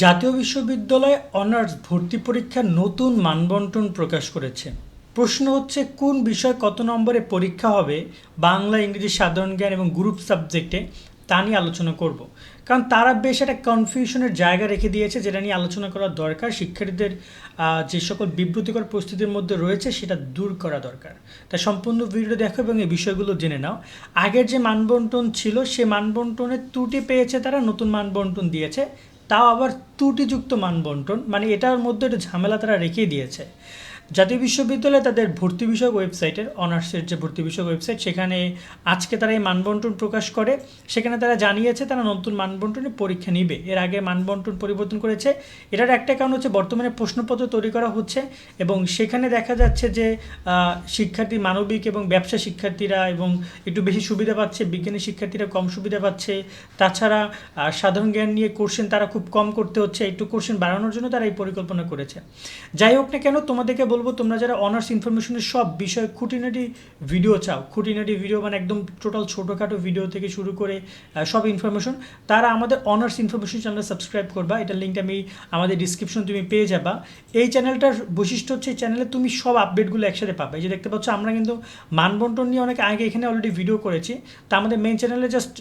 জাতীয় বিশ্ববিদ্যালয় অনার্স ভর্তি পরীক্ষার নতুন মানবন্টন প্রকাশ করেছে। প্রশ্ন হচ্ছে, কোন বিষয় কত নম্বরে পরীক্ষা হবে? বাংলা, ইংরেজি, সাধারণ জ্ঞান এবং গ্রুপ সাবজেক্টে? তা নিয়ে আলোচনা করব। কারণ তারা বেশ একটা কনফিউশনের জায়গা রেখে দিয়েছে, যেটা নিয়ে আলোচনা করা দরকার। শিক্ষার্থীদের যে সকল বিব্রতিকর পরিস্থিতির মধ্যে রয়েছে, সেটা দূর করা দরকার। তা সম্পূর্ণ ভিডিও দেখো এবং এই বিষয়গুলো জেনে নাও। আগের যে মানবন্টন ছিল, সে মানবন্টনের ত্রুটি পেয়েছে তারা, নতুন মানবন্টন দিয়েছে। তাও আবার ত্রুটিযুক্ত মান বন্টন মানে এটার মধ্যে একটা ঝামেলা তারা রেখেই দিয়েছে। জাতীয় বিশ্ববিদ্যালয়ে তাদের ভর্তি বিষয়ক ওয়েবসাইটের অনার্সের যে ভর্তি বিষয়ক ওয়েবসাইট, সেখানে আজকে তারা এই মানবন্টন প্রকাশ করে। সেখানে তারা জানিয়েছে তারা নতুন মানবন্টনে পরীক্ষা নিবে। এর আগে মানবন্টন পরিবর্তন করেছে। এটার একটা কারণ হচ্ছে বর্তমানে প্রশ্নপত্র তৈরি করা হচ্ছে এবং সেখানে দেখা যাচ্ছে যে শিক্ষার্থী মানবিক এবং ব্যবসা শিক্ষার্থীরা এবং একটু বেশি সুবিধা পাচ্ছে, বিজ্ঞানী শিক্ষার্থীরা কম সুবিধা পাচ্ছে। তাছাড়া সাধারণ জ্ঞান নিয়ে কোশ্চেন তারা খুব কম করতে হচ্ছে। একটু কোশ্চেন বাড়ানোর জন্য তারা এই পরিকল্পনা করেছে। যাই হোক না কেন তোমাদেরকে বলব তোমরা যারা অনার্স ইনফরমেশনের সব বিষয় খুঁটিনাটি ভিডিও চাও, খুঁটিনাটি ভিডিও মানে একদম টোটাল ছোটোখাটো ভিডিও থেকে শুরু করে সব ইনফরমেশন তারা আমাদের অনার্স ইনফরমেশন চ্যানেল সাবস্ক্রাইব করবা, এটার লিঙ্কটা আমি আমাদের ডিসক্রিপশন তুমি পেয়ে যাবা। এই চ্যানেলটার বৈশিষ্ট্য হচ্ছে চ্যানেলে তুমি সব আপডেটগুলো একসাথে পাবে। যে দেখতে পাচ্ছ, আমরা কিন্তু মানবন্টন নিয়ে অনেক আগে এখানে অলরেডি ভিডিও করেছি। তা আমাদের মেন চ্যানেলে জাস্ট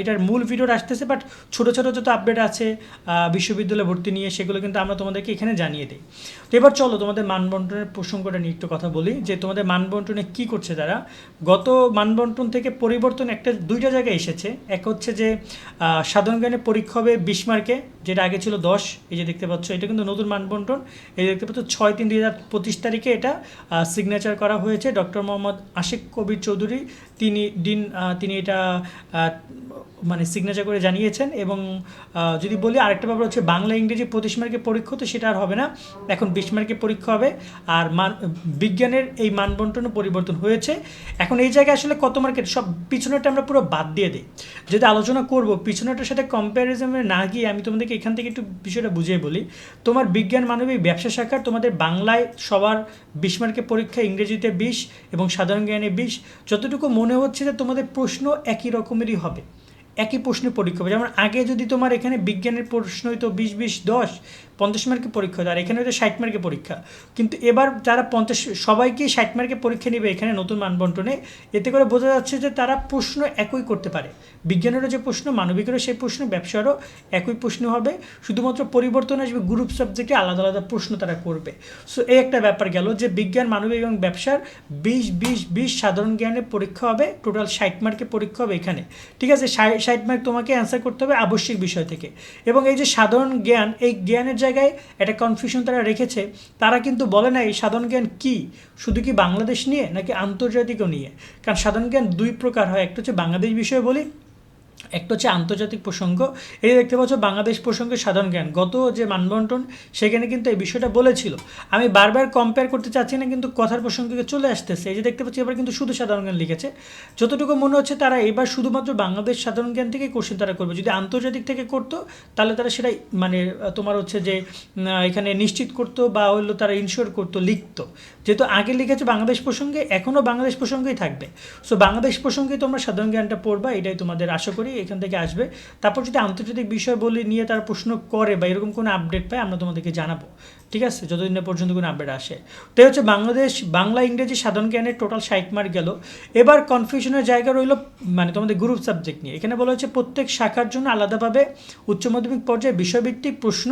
এটার মূল ভিডিওটা আসতেছে বাট ছোটো ছোটো যত আপডেট আছে বিশ্ববিদ্যালয় ভর্তি নিয়ে, সেগুলো কিন্তু আমরা তোমাদেরকে এখানে জানিয়ে দিই। তো এবার চলো, তোমাদের মানবন্টনের প্রসঙ্গটা নিয়ে একটু কথা বলি, যে তোমাদের মানবন্টনে কি করছে তারা? গত মানবন্টন থেকে পরিবর্তন একটা, দুইটা জায়গায় এসেছে। এক হচ্ছে যে সাধারণ জ্ঞানে পরীক্ষা হবে বিশ মার্কে, যেটা আগে ছিল দশ, এই যে দেখতে পাচ্ছ, এটা কিন্তু নতুন মানবন্টন। এই দেখতে পাচ্ছ, ছয় তিন দুই হাজার পঁচিশ তারিখে এটা সিগনেচার করা হয়েছে। ডক্টর মোহাম্মদ আশিক কবির চৌধুরী, তিনি দিন তিনি এটা মানে সিগনেচার করে জানিয়েছেন এবং যদি বলি আরেকটা ব্যাপার হচ্ছে বাংলা ইংরেজি পঁচিশ মার্কের পরীক্ষা তো সেটা আর হবে না। এখন বিশ মার্কের পরীক্ষা হবে। আর মান, বিজ্ঞানের এই মানবন্টনও পরিবর্তন হয়েছে। এখন এই জায়গায় আসলে কত মার্কেট সব পিছনেরটা আমরা পুরো বাদ দিয়ে দিই। যদি আলোচনা করব, পিছনেরটার সাথে কম্প্যারিজনে না গিয়ে আমি তোমাদেরকে এখান থেকে একটু বিষয়টা বুঝিয়ে বলি। তোমার বিজ্ঞান মানবিক ব্যবসা শাখার তোমাদের বাংলায় সবার বিশ মার্কের পরীক্ষা ইংরেজিতে বিশ এবং সাধারণ জ্ঞানে বিশ। যতটুকু মনে হচ্ছে যে তোমাদের প্রশ্ন একই রকমেরই হবে, একই প্রশ্নের পরীক্ষা হবে। যেমন আগে যদি তোমার এখানে বিজ্ঞানের প্রশ্ন হইতো বিশ বিশ, দশ পঞ্চাশ মার্কের পরীক্ষা হতো আর এখানে হয়তো ষাট মার্কের পরীক্ষা। কিন্তু এবার যারা পঞ্চাশ, সবাইকে ষাট মার্কের পরীক্ষা নেবে এখানে নতুন মানবন্টনে, এতে করে বোঝা যাচ্ছে যে তারা প্রশ্ন একই করতে পারে। বিজ্ঞানেরও যে প্রশ্ন, মানবিকেরও সেই প্রশ্ন ব্যবসারও একই প্রশ্ন হবে। শুধুমাত্র পরিবর্তন আসবে গ্রুপ সাবজেক্টে আলাদা আলাদা প্রশ্ন তারা করবে। সো এই একটা ব্যাপার গেল যে বিজ্ঞান, মানবিক এবং ব্যবসার বিশ বিশ বিশ সাধারণ জ্ঞানের পরীক্ষা হবে টোটাল ষাট মার্কের পরীক্ষা হবে এখানে। ঠিক আছে, ষাট মার্ক তোমাকে অ্যান্সার করতে হবে আবশ্যিক বিষয় থেকে। এবং এই যে সাধারণ জ্ঞান, এই জ্ঞানের জায়গায় একটা কনফিউশন তারা রেখেছে, তারা কিন্তু বলে না এই সাধারণ জ্ঞান কী? শুধু কি বাংলাদেশ নিয়ে নাকি আন্তর্জাতিকও নিয়ে? কারণ সাধারণ জ্ঞান দুই প্রকার হয়, একটা হচ্ছে বাংলাদেশ বিষয়ে বলি একটা হচ্ছে আন্তর্জাতিক প্রসঙ্গ এই দেখতে পাচ্ছ বাংলাদেশ প্রসঙ্গে সাধারণ জ্ঞান। গত যে মানবন্টন, সেখানে কিন্তু এই বিষয়টা বলেছিল। আমি বারবার কম্পেয়ার করতে চাচ্ছি না, কিন্তু কথার প্রসঙ্গে চলে আসতেছে। এই যে দেখতে পাচ্ছি, এবার কিন্তু শুধু সাধারণ জ্ঞান লিখেছে। যতটুকু মনে হচ্ছে তারা এবার শুধুমাত্র বাংলাদেশ সাধারণ জ্ঞান থেকে কোশ্চেন তারা করবে। যদি আন্তর্জাতিক থেকে করতো, তাহলে তারা সেটাই মানে তোমার হচ্ছে যে এখানে নিশ্চিত করতো বা হলো তারা ইনশিওর করতো, লিখতো। যেহেতু আগে লিখেছে বাংলাদেশ প্রসঙ্গে এখনও বাংলাদেশ প্রসঙ্গেই থাকবে। সো বাংলাদেশ প্রসঙ্গে তোমরা সাধারণ জ্ঞানটা পড়বা, এটাই তোমাদের আশা করি। এখান থেকে আসবে। তারপর যদি আন্তর্জাতিক বিষয় বলে, নিয়ে তারা প্রশ্ন করে বা এরকম কোনো আপডেট পায়, আমরা তোমাদেরকে জানাব। ঠিক আছে? যতদিন পর্যন্ত কোনো আপডেট আসে। তো এই হচ্ছে বাংলাদেশ, বাংলা, ইংরেজি, সাধারণ জ্ঞানের টোটাল ষাট মার্ক গেল। এবার কনফিউশনের জায়গা রইল মানে তোমাদের গ্রুপ সাবজেক্ট নিয়ে। এখানে বলা হচ্ছে প্রত্যেক শাখার জন্য আলাদাভাবে উচ্চ মাধ্যমিক পর্যায়ে বিষয়ভিত্তিক প্রশ্ন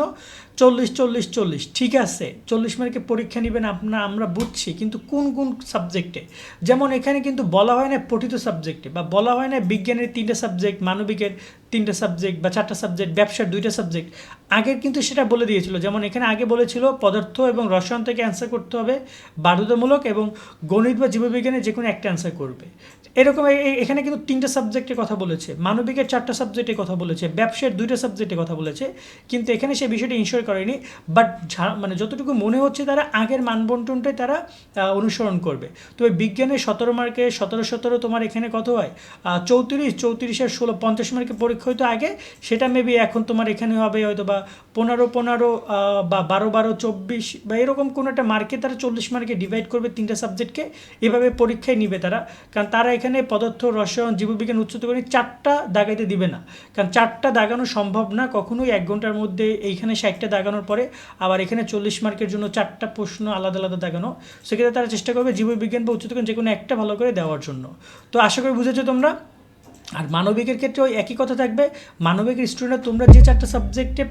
চল্লিশ চল্লিশ চল্লিশ। ঠিক আছে, চল্লিশ মার্কের পরীক্ষা নেবেন আপনার আমরা বুঝছি, কিন্তু কোন কোন সাবজেক্টে যেমন এখানে কিন্তু বলা হয় না পঠিত সাবজেক্টে বা বলা হয় না বিজ্ঞানের তিনটে সাবজেক্ট মানবিকের তিনটে সাবজেক্ট বা চারটা সাবজেক্ট ব্যবসার দুইটা সাবজেক্ট আগের কিন্তু সেটা বলে দিয়েছিল, যেমন এখানে আগে বলেছিল পদার্থ এবং রসায়ন থেকে অ্যান্সার করতে হবে, বাধ্যতামূলক এবং গণিত বা জীববিজ্ঞানে যে কোনো একটা অ্যান্সার করবে। এরকম এখানে কিন্তু তিনটা সাবজেক্টের কথা বলেছে। মানবিকের চারটা সাবজেক্টের কথা বলেছে ব্যবসার দুইটা সাবজেক্টের কথা বলেছে, কিন্তু এখানে সে বিষয়টা ইনশোর করেনি বাট মানে যতটুকু মনে হচ্ছে তারা আগের মানবন্টনটাই তারা অনুসরণ করবে। তবে বিজ্ঞানের সতেরো মার্কে, সতেরো সতেরো তোমার এখানে কত হয়? চৌত্রিশ চৌত্রিশের ষোলো, পঞ্চাশ মার্কে পরীক্ষা হয়তো আগে, সেটা মেবি এখন তোমার এখানে হবে হয়তো বা পনেরো পনেরো বা বারো বারো, চব্বিশ, বা এরকম কোনো একটা মার্কে তারা চল্লিশ মার্কে ডিভাইড করবে তিনটা সাবজেক্টকে এভাবে পরীক্ষায় নিবে তারা। কারণ তারা এখানে পদার্থ, রসায়ন, জীববিজ্ঞান উচ্চতর চারটা দাগাইতে দিবে না। কারণ চারটা দাগানো সম্ভব না, কখনোই এক ঘণ্টার মধ্যে এইখানে ষাটটা দাগানোর পরে আবার এখানে চল্লিশ মার্কের জন্য চারটা প্রশ্ন আলাদা আলাদা দাগানো। সেক্ষেত্রে তারা চেষ্টা করবে জীববিজ্ঞান বা উচ্চতর যে কোনো একটা ভালো করে দেওয়ার জন্য। তো আশা করি বুঝেছ তোমরা? আর মানবিকের ক্ষেত্রে ওই একই কথা থাকবে। মানবিকের স্টুডেন্টরা তোমরা যে চারটা সাবজেক্টে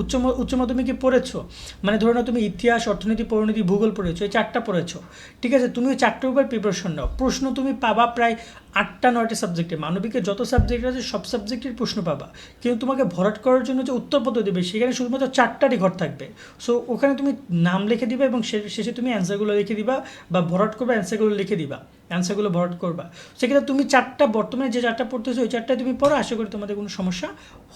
উচ্চ উচ্চ মাধ্যমিকে পড়েছো? মানে ধরে নাও তুমি ইতিহাস, অর্থনীতি, পরিণতি, ভূগোল পড়েছো, এই চারটা পড়েছো। ঠিক আছে, তুমি ওই চারটার উপর প্রিপারেশন নাও। প্রশ্ন তুমি পাবা প্রায় আটটা, নয়টা সাবজেক্টে মানবিকের যত সাবজেক্ট আছে, সব সাবজেক্টের প্রশ্ন পাবা। কিন্তু তোমাকে ভরাট করার জন্য যে উত্তরপত্র দেবে, সেখানে শুধুমাত্র চারটারই ঘর থাকবে। সো ওখানে তুমি নাম লিখে দিবা এবং শেষে তুমি অ্যান্সারগুলো লিখে দিবা বা ভরাট করবে অ্যান্সারগুলো লিখে দিবা। অ্যান্সারগুলো ভরাট করবা। সেক্ষেত্রে তুমি চারটা বর্তমানে যে চারটা পড়তেছো, ওই চারটায় তুমি পড়ো, আশা করি তোমাদের কোনো সমস্যা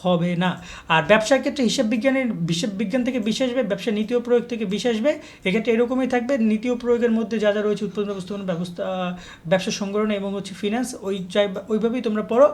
হবে না। আর ব্যবসার ক্ষেত্রে হিসাব বিজ্ঞানের, হিসাব বিজ্ঞান থেকে বিশেষ আসবে, ব্যবসা নীতি ও প্রয়োগ থেকে বিশেষ আসবে। এক্ষেত্রে এরকমই থাকবে নীতি ও প্রয়োগের মধ্যে যা যা রয়েছে, উৎপাদন ব্যবস্থাপনা, ব্যবস্থা, ব্যবসা সংগ্রহণ এবং হচ্ছে ফিনান্স ওই ওইভাবেই তোমরা পড়ো।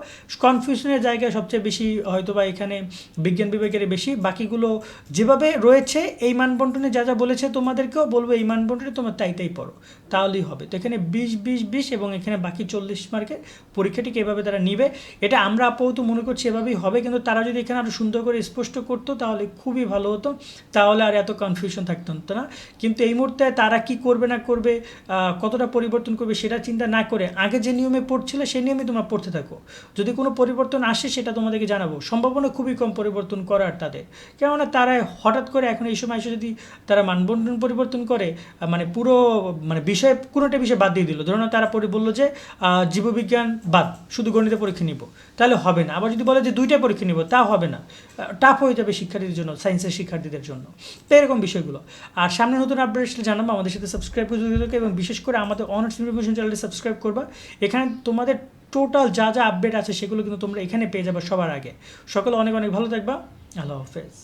কনফিউশনের জায়গায় সবচেয়ে বেশি হয়তো বা এখানে বিজ্ঞান বিভাগের বেশি। বাকিগুলো যেভাবে রয়েছে, এই মানবন্টনে যা যা বলেছে তোমাদেরকেও বলব, এই মানবন্টনে তোমার তাই তাই পড়ো। তাহলেই হবে। তো এখানে বিশ বিশ বিশ এবং এখানে বাকি চল্লিশ মার্কের পরীক্ষাটিকে এভাবে তারা নিবে, এটা আমরা আপাতত মনে করছি এভাবেই হবে, কিন্তু তারা যদি এখানে আরও সুন্দর করে স্পষ্ট করতো, তাহলে খুবই ভালো হতো, তাহলে আর এত কনফিউশন থাকতো না কিন্তু এই মুহূর্তে তারা কি করবে না করবে কতটা পরিবর্তন করবে সেটা চিন্তা না করে, আগে যে নিয়মে পড়ছিলে সেই নিয়মে তোমরা পড়তে থাকো। যদি কোনো পরিবর্তন আসে সেটা তোমাদেরকে জানাব, সম্ভাবনা খুবই কম পরিবর্তন করার তাদের। কেননা তারা হঠাৎ করে এখন এই সময় এসে যদি তারা মানবন্টন পরিবর্তন করে মানে পুরো মানে বিষয় কোনোটা বিষয় বাদ দিয়ে দিল ধরুন তারা পরে বলল যে জীববিজ্ঞান বাদ, শুধু গণিত পরীক্ষা নিব। তাহলে হবে না। আবার যদি বলে যে দুইটা পরীক্ষা নিব, তা হবে না। টাফ হয়ে যাবে শিক্ষার্থীদের জন্য সায়েন্সের শিক্ষার্থীদের জন্য। তো এরকম বিষয়গুলো। আর সামনে নতুন আপডেট আসলে জানাব। আমাদের সাথে সাবস্ক্রাইব করে এবং বিশেষ করে আমাদের অনার্স ইনফরমেশন চ্যানেলটি সাবস্ক্রাইব করবা। এখানে তোমাদের টোটাল যা যা আপডেট আছে, সেগুলো কিন্তু তোমরা এখানে পেয়ে যাবে সবার আগে। সকলে অনেক অনেক ভালো থাকবা। আল্লাহ হাফেজ।